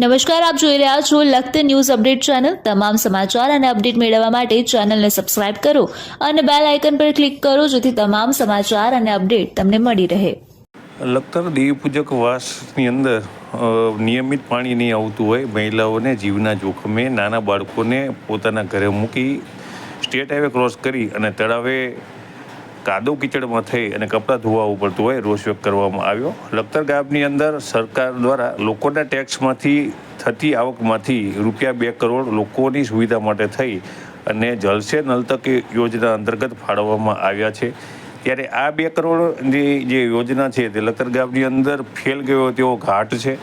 નમસ્કાર, આપ જોઈ રહ્યા છો લખત ન્યૂઝ અપડેટ ચેનલ. તમામ સમાચાર અને અપડેટ મેળવવા માટે ચેનલને સબસ્ક્રાઇબ કરો અને બેલ આઇકન પર ક્લિક કરો જેથી તમામ સમાચાર અને અપડેટ તમને મળી રહે. લખતર દેવી પૂજક વાસની અંદર નિયમિત પાણી નહીં આવતું હોય, મહિલાઓને જીવના જોખમે નાના બાળકોને પોતાના ઘરે મૂકી સ્ટેટ હાઈવે ક્રોસ કરી અને તળાવે કાદવ કીચડમાં થઈ અને કપડાં ધોવા પડતું હોય, રોષ વ્યક્ત કરવામાં આવ્યો. લખતર ગામની અંદર સરકાર દ્વારા લોકોના ટેક્સમાંથી થતી આવકમાંથી રૂપિયા બે કરોડ લોકોની સુવિધા માટે થઈ અને જલસે નલતક યોજના અંતર્ગત ફાળવવામાં આવ્યા છે. ત્યારે આ બે કરોડની જે યોજના છે તે લખતર ગામની અંદર ફેલ ગયો તેવો ઘાટ છે.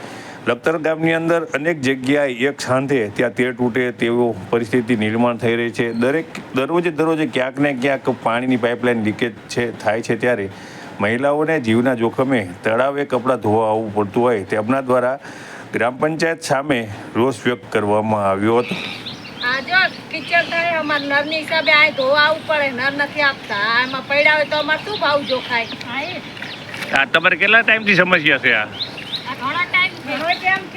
લખતર ગામની અંદર અનેક જગ્યાએ એક સાંધે ત્યાં તેર તૂટે તેવો પરિસ્થિતિ નિર્માણ થઈ રહી છે. દરેક દરરોજે દરરોજે ક્યાંક ને ક્યાંક પાણીની પાઇપલાઇન લીકેજ છે થાય છે ત્યારે મહિલાઓને જીવના જોખમે તળાવે કપડાં ધોવા આવવું પડતું હોય તેમના દ્વારા ગ્રામ પંચાયત સામે રોષ વ્યક્ત કરવામાં આવ્યો હતો. આ કિચડ થાય અમાર નરની હિસાબે આ ધોવા આવવું પડે નર નથી આપતા. આ પડ્યા હોય તો અમારે શું ભાવ જોખાય? આ તમારે કેટલા ટાઈમથી સમસ્યા છે આ આ ઘણો ટાઈમ ઘણો ટાઈમ થયો ને કઈ કરતા જ નથી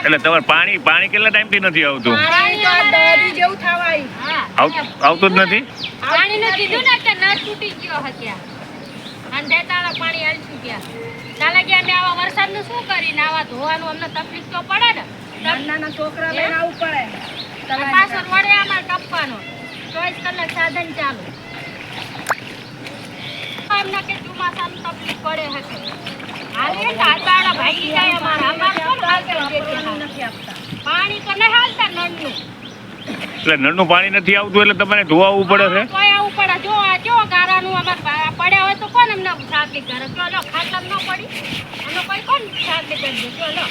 એટલે તમારે પાણી પાણી કેટલા ટાઈમથી નથી આવતું? આવ- આવતું જ નથી? પાણી નું કીધું ને કે નળ તૂટી ગયો હત્યા. અને દેતાળા પાણી હાલતું ગયા ચાલે કે અમે આવા વરસાદનું શું કરીને આવા ધોવાનું અમને તકલીફ તો પડે ને. નાના છોકરા લઈને આવવું પડે. ચોવીસ કલાક સાધન ચાલુ. અમને કે ચોમાસામાં તકલીફ પડે હશે. એટલે નળનું પાણી નથી આવતું એટલે તમારે ધોવાવું પડે છે? કોઈ આવું પડે. જો આ જો ગારાનું અમાર પડ્યા હોય તો કોણ એમને સાથી કરે ચલો ખાતર ન પડી. એનો કોઈ કોણ સાથી કરી દે ચલો